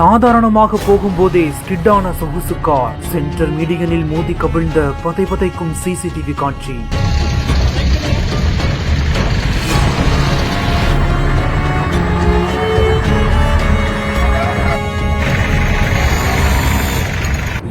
சாதாரணமாக போகும்போதே ஸ்கிட்டான சொகுசு கார். சென்டர் மீடியனில் மோதி கவிழ்ந்த பதை பதைக்கும் சிசிடிவி காட்சி.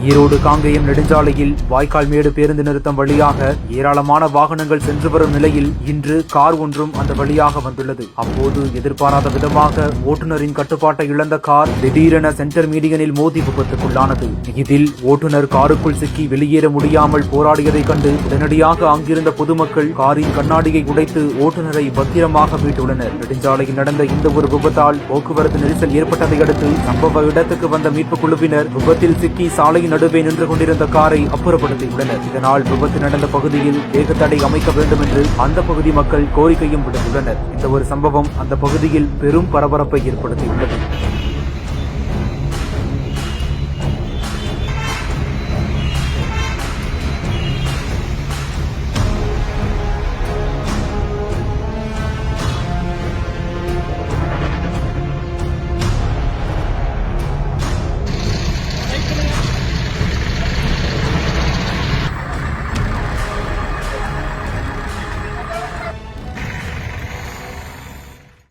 ஈரோடு காங்கேயம் நெடுஞ்சாலையில் வாய்க்கால் மேடு பேருந்து நிறுத்தம் வழியாக ஏராளமான வாகனங்கள் சென்று வரும் நிலையில் இன்று கார் ஒன்றும் அந்த வழியாக வந்துள்ளது. அப்போது எதிர்பாராத விதமாக ஓட்டுநரின் கட்டுப்பாட்டை இழந்த கார் திடீரென சென்டர் மீடியனில் மோதி விபத்துக்குள்ளானது. இதில் ஓட்டுநர் காருக்குள் சிக்கி வெளியேற முடியாமல் போராடியதைக் கண்டு உடனடியாக அங்கிருந்த பொதுமக்கள் காரின் கண்ணாடியை உடைத்து ஓட்டுநரை பத்திரமாக மீட்டுள்ளனர். நெடுஞ்சாலையில் நடந்த இந்த ஒரு விபத்தால் போக்குவரத்து நெரிசல் ஏற்பட்டதை அடுத்து சம்பவ இடத்துக்கு வந்த மீட்புக் குழுவினர் விபத்தில் சிக்கி சாலையின் நடுவே நின்று கொண்டிருந்த காரை அப்புறப்படுத்தியுள்ளனர் இதனால் விபத்து நடந்த பகுதியில் வேகத்தடை அமைக்க வேண்டும் என்று அந்த பகுதி மக்கள் கோரிக்கையும் விடுத்துள்ளனர். இந்த ஒரு சம்பவம் அந்த பகுதியில் பெரும் பரபரப்பை ஏற்படுத்தியுள்ளது.